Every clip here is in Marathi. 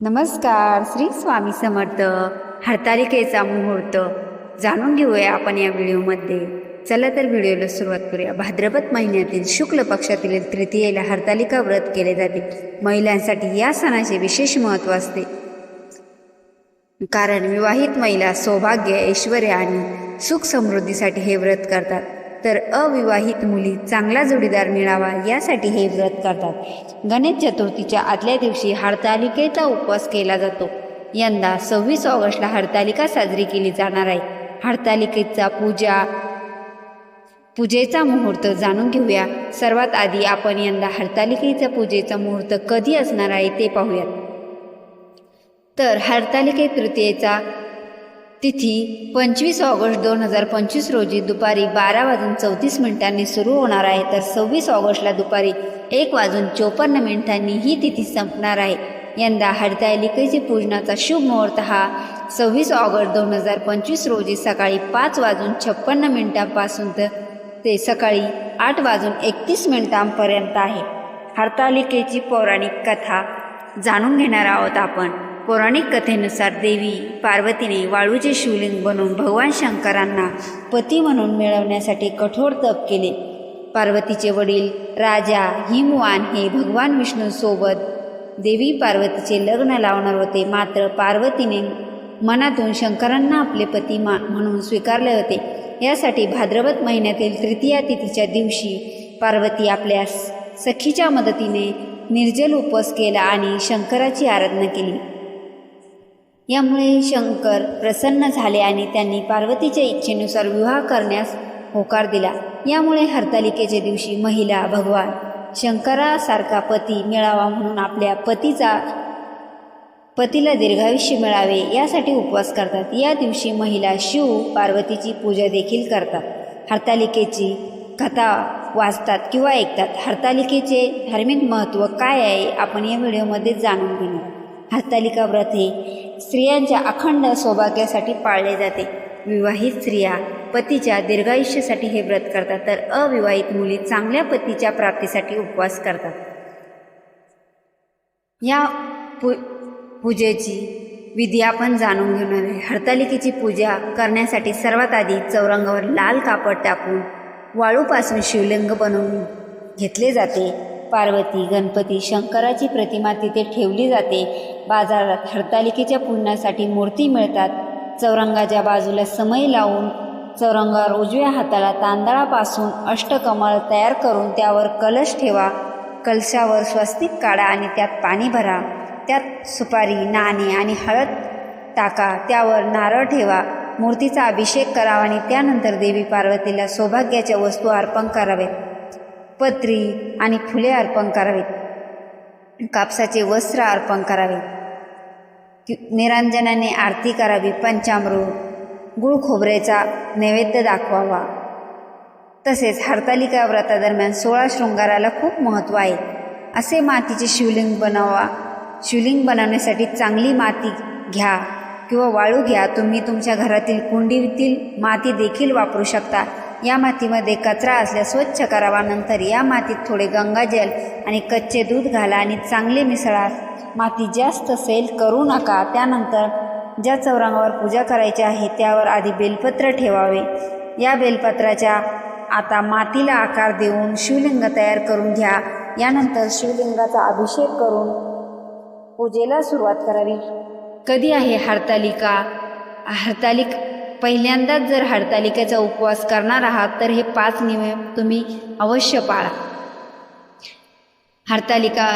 नमस्कार श्री स्वामी समर्थ. हरतालिकेचा मुहूर्त. जाणून घेऊया आपण या व्हिडिओमध्ये. चला तर व्हिडिओला सुरुवात करूया. भाद्रपद महिन्यातील शुक्ल पक्षातील तृतीयेला हरतालिका व्रत केले जाते. महिलांसाठी या सणाचे विशेष महत्त्व असते. कारण विवाहित महिला सौभाग्य ऐश्वर आणि सुख समृद्धीसाठी हे व्रत करतात. तर अविवाहित मुली चांगला जोडीदार मिळावा यासाठी हे व्रत करतात. गणेश चतुर्थीच्या आदल्या दिवशी हरतालिकेचा उपवास केला जातो. यंदा सव्वीस ऑगस्टला हरतालिका साजरी केली जाणार आहे. हरतालिकेचा पूजा पूजेचा मुहूर्त जाणून घेऊया. सर्वात आधी आपण यंदा हरतालिकेचा पूजेचा मुहूर्त कधी असणार आहे ते पाहूयात. तर हरतालिके तृतीयेचा तिथी पंचवीस ऑगस्ट दोन हजार पंचवीस रोजी दुपारी बारा वाजून चौतीस मिनिटांनी सुरू होणार आहे. तर सव्वीस ऑगस्टला दुपारी एक वाजून चोपन्न मिनिटांनी ही तिथी संपणार आहे. यंदा हरतालिकेची पूजनाचा शुभ मुहूर्त हा सव्वीस ऑगस्ट दोन हजार पंचवीस रोजी सकाळी पाच वाजून छप्पन्न मिनिटांपासून तर ते सकाळी आठ वाजून एकतीस मिनिटांपर्यंत आहे. हरतालिकेची पौराणिक कथा जाणून घेणार आहोत आपण. पौराणिक कथेनुसार देवी पार्वतीने वाळूचे शिवलिंग बनवून भगवान शंकरांना पती म्हणून मिळवण्यासाठी कठोर तप केले. पार्वतीचे वडील राजा हिमवान हे भगवान विष्णूसोबत देवी पार्वतीचे लग्न लावणार होते. मात्र पार्वतीने मनातून शंकरांना आपले पती मा म्हणून स्वीकारले होते. यासाठी भाद्रपद महिन्यातील तृतीया तिथीच्या दिवशी पार्वती आपल्या सखीच्या मदतीने निर्जल उपवास केला आणि शंकराची आराधना केली. यामुळे शंकर प्रसन्न झाले आणि त्यांनी पार्वतीच्या इच्छेनुसार विवाह करण्यास होकार दिला. यामुळे हरतालिकेच्या दिवशी महिला भगवान शंकरासारखा पती मिळावा म्हणून आपल्या पतीचा पतीला दीर्घायुष्य मिळावे यासाठी उपवास करतात. या दिवशी महिला शिव पार्वतीची पूजा देखील करतात. हरतालिकेची कथा वाचतात किंवा ऐकतात. हरतालिकेचे धार्मिक महत्त्व काय आहे? आपण या व्हिडिओमध्ये जाणून घेणार. हस्तालिका व्रत हे स्त्रियांच्या अखंड सौभाग्यासाठी पाळले जाते. विवाहित स्त्रिया पतीच्या दीर्घायुष्यासाठी हे व्रत करतात तर अविवाहित मुली चांगल्या पतीच्या प्राप्तीसाठी उपवास करतात. या पू पूजेची विधी आपण जाणून घेणार आहे. हरतालिकेची पूजा करण्यासाठी सर्वात आधी चौरंगावर लाल कापड टाकून वाळूपासून शिवलिंग बनवून घेतले जाते. पार्वती गणपती शंकराची प्रतिमा तिथे ठेवली जाते. बाजारात हरतालिकेच्या पूजनासाठी मूर्ती मिळतात. चौरंगाच्या बाजूला समय लावून चौरंगावर उजव्या हाताला तांदळापासून अष्टकमळ तयार करून त्यावर कलश ठेवा. कलशावर स्वस्तिक काढा आणि त्यात पाणी भरा. त्यात सुपारी नाणे आणि हळद टाका. त्यावर नारळ ठेवा. मूर्तीचा अभिषेक करावा आणि त्यानंतर देवी पार्वतीला सौभाग्याच्या वस्तू अर्पण करावेत पत्री आणि फुले अर्पण करावीत. कापसाचे वस्त्र अर्पण करावे. कि- निरांजनाने आरती करावी पंचामृत गुळ खोबऱ्याचा नैवेद्य दाखवावा. तसेच हरतालिका व्रतादरम्यान सोळा शृंगाराला खूप महत्त्व आहे. असे मातीचे शिवलिंग बनवा शिवलिंग बनवण्यासाठी चांगली माती घ्या किंवा वाळू घ्या. तुम्ही तुमच्या घरातील कुंडीतील माती देखील वापरू शकता. या मातीमध्ये कचरा असल्यास स्वच्छ करावा नंतर या मातीत थोडे गंगाजल आणि कच्चे दूध घाला आणि चांगले मिसळा. माती जास्त सैल करू नका. त्यानंतर ज्या चौरंगावर पूजा करायची आहे त्यावर आधी बेलपत्र ठेवावे. या बेलपत्राच्या आता मातीला आकार देऊन शिवलिंग तयार करून घ्या. यानंतर शिवलिंगाचा अभिषेक करून पूजेला सुरुवात करावी. कधी आहे हरतालिका? हरतालिक पहिल्यांदाच जर हरतालिकेचा उपवास करणार आहात तर हे पाच नियम तुम्ही अवश्य पाळा. हरतालिका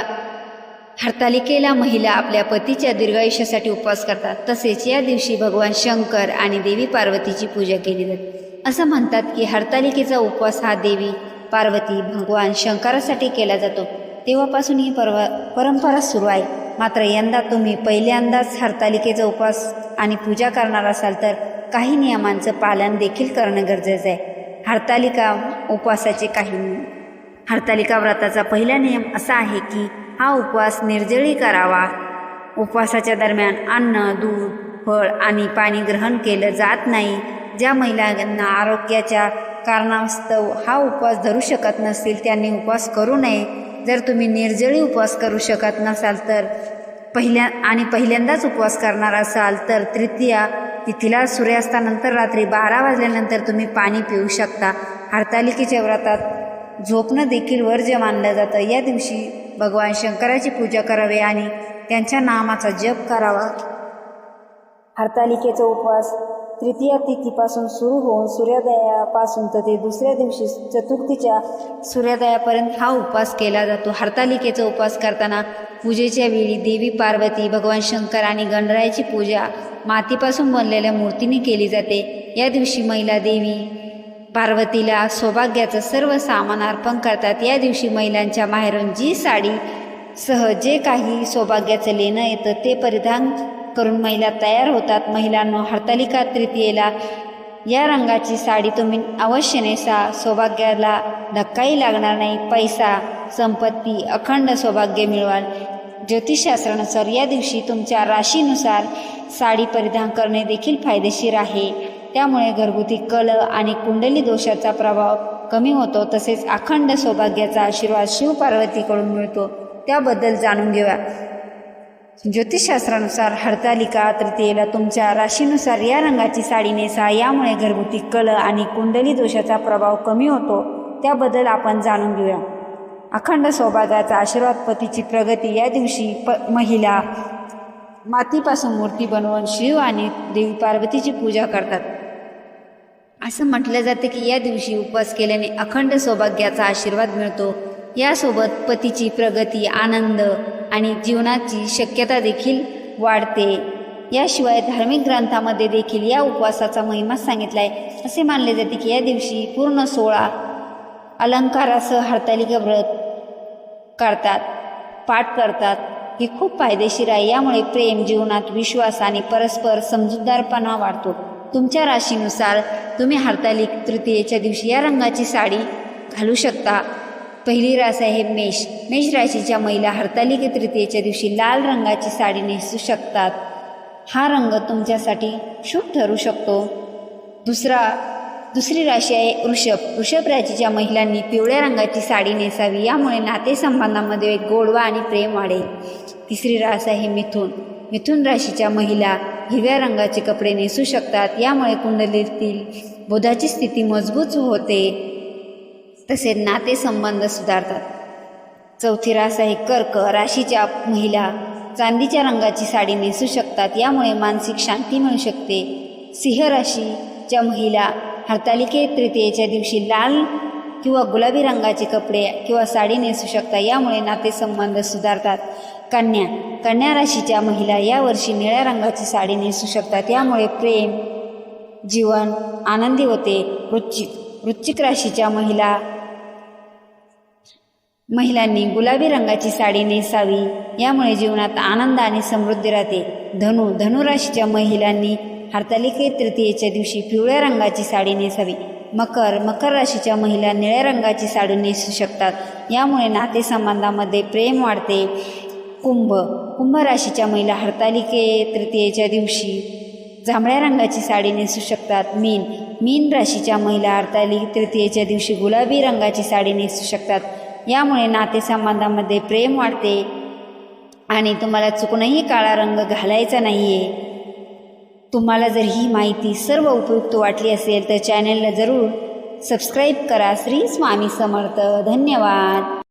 हरतालिकेला महिला आपल्या पतीच्या दीर्घायुष्यासाठी उपवास करतात. तसेच या दिवशी भगवान शंकर आणि देवी पार्वतीची पूजा केली जाते. असं म्हणतात की हरतालिकेचा उपवास हा देवी पार्वती भगवान शंकरासाठी केला जातो. तेव्हापासून ही परवा परंपरा सुरू आहे. मात्र यंदा तुम्ही पहिल्यांदाच हरतालिकेचा उपवास आणि पूजा करणार असाल तर काही नियमांचं पालन देखील करणं गरजेचं आहे. हरतालिका उपवासाचे काही नियम. हरतालिका व्रताचा पहिला नियम असा आहे की हा उपवास निर्जळी करावा. उपवासाच्या दरम्यान अन्न दूध फळ आणि पाणी ग्रहण केलं जात नाही. ज्या महिलांना आरोग्याच्या कारणास्तव हा उपवास धरू शकत नसतील त्यांनी उपवास करू नये. जर तुम्ही निर्जळी उपवास करू शकत नसाल तर पहिल्या आणि पहिल्यांदाच उपवास करणार असाल तर तृतीया तिथीला सूर्यास्तानंतर रात्री बारा वाजल्यानंतर तुम्ही पाणी पिऊ शकता. हरतालिकेच्या व्रतात झोपणं देखील वर्ज्य मानलं जातं. या दिवशी भगवान शंकराची पूजा करावी आणि त्यांच्या नामाचा जप करावा. हरतालिकेचा उपवास तृतीया तिथीपासून सुरू होऊन सूर्योदयापासून तर ते दुसऱ्या दिवशी चतुर्थीच्या सूर्योदयापर्यंत हा उपवास केला जातो. हरतालिकेचा उपवास करताना पूजेच्या वेळी देवी पार्वती भगवान शंकर आणि गणरायाची पूजा मातीपासून बनलेल्या मूर्तीने केली जाते. या दिवशी महिला देवी पार्वतीला सौभाग्याचं सर्व सामान अर्पण करतात. या दिवशी महिलांच्या माहेरून जी साडी सह जे काही सौभाग्याचं लेणं येतं ते परिधान करून महिला तयार होतात. महिलांनो हरतालिका तृतीयेला या रंगाची साडी तुम्ही अवश्य नेसा सौभाग्याला धक्काही लागणार नाही. पैसा संपत्ती अखंड सौभाग्य मिळवाल. ज्योतिषशास्त्रानुसार या दिवशी तुमच्या राशीनुसार साडी परिधान करणे देखील फायदेशीर आहे. त्यामुळे घरगुती कल आणि कुंडली दोषाचा प्रभाव कमी होतो. तसेच अखंड सौभाग्याचा आशीर्वाद शिवपार्वतीकडून मिळतो. त्याबद्दल जाणून घेऊया. ज्योतिषशास्त्रानुसार हरतालिका तृतीयेला तुमच्या राशीनुसार या रंगाची साडी नेसा. यामुळे घरगुती कल आणि कुंडली दोषाचा प्रभाव कमी होतो. त्याबद्दल आपण जाणून घेऊया. अखंड सौभाग्याचा आशीर्वाद पतीची प्रगती या दिवशी प महिला मातीपासून मूर्ती बनवून शिव आणि देवी पार्वतीची पूजा करतात. असं म्हटलं जातं की या दिवशी उपवास केल्याने अखंड सौभाग्याचा आशीर्वाद मिळतो. यासोबत पतीची प्रगती आनंद आणि जीवनाची शक्यता देखील वाढते. याशिवाय धार्मिक ग्रंथामध्ये देखील या उपवासाचा महिमा सांगितला आहे असे मानले जाते की या दिवशी पूर्ण सोळा अलंकारासह हरतालिका व्रत करतात पाठ करतात. हे खूप फायदेशीर आहे. यामुळे प्रेम जीवनात विश्वास आणि परस्पर समजूतदारपणा वाढतो. तुमच्या राशीनुसार तुम्ही हरतालिक तृतीयेच्या दिवशी या रंगाची साडी घालू शकता. पहिली रास आहे मेष. मेष राशीच्या महिला हरतालिके तृतीयेच्या दिवशी लाल रंगाची साडी नेसू शकतात. हा रंग तुमच्यासाठी शुभ ठरू शकतो. दुसरा दुसरी राशी आहे वृषभ. वृषभ राशीच्या महिलांनी पिवळ्या रंगाची साडी नेसावी यामुळे नातेसंबंधामध्ये एक गोडवा आणि प्रेम वाढेल. तिसरी रास आहे मिथुन. मिथुन राशीच्या महिला हिरव्या रंगाचे कपडे नेसू शकतात यामुळे कुंडलीतील बुधाची स्थिती मजबूत होते. तसेच नातेसंबंध सुधारतात. चौथी रास आहे कर्क. राशीच्या महिला चांदीच्या रंगाची साडी नेसू शकतात. यामुळे मानसिक शांती मिळू शकते. सिंह राशीच्या महिला हरतालिके तृतीयेच्या दिवशी लाल किंवा गुलाबी रंगाचे कपडे किंवा साडी नेसू शकता यामुळे नातेसंबंध सुधारतात. कन्या. कन्या राशीच्या महिला यावर्षी निळ्या रंगाची साडी नेसू शकतात. यामुळे प्रेम जीवन आनंदी होते. वृश्चिक वृश्चिक राशीच्या महिला महिलांनी गुलाबी रंगाची साडी नेसावी. यामुळे जीवनात आनंद आणि समृद्धी राहते. धनु धनुराशीच्या महिलांनी हरतालिके तृतीयेच्या दिवशी पिवळ्या रंगाची साडी नेसावी. मकर मकर राशीच्या महिला निळ्या रंगाची साडी नेसू शकतात. यामुळे नातेसंबंधामध्ये प्रेम वाढते. कुंभ कुंभ राशीच्या महिला हरतालिके तृतीयेच्या दिवशी जांभळ्या रंगाची साडी नेसू शकतात. मीन मीन राशीच्या महिला हरतालिक तृतीयेच्या दिवशी गुलाबी रंगाची साडी नेसू शकतात. यामुळे नातेसंबंधामध्ये प्रेम वाढते आणि तुम्हाला चुकूनही काळा रंग घालायचा नाही आहे तुम्हाला जर ही माहिती सर्व उपयुक्त वाटली असेल तर चॅनलला जरूर सबस्क्राईब करा. श्री स्वामी समर्थ. धन्यवाद.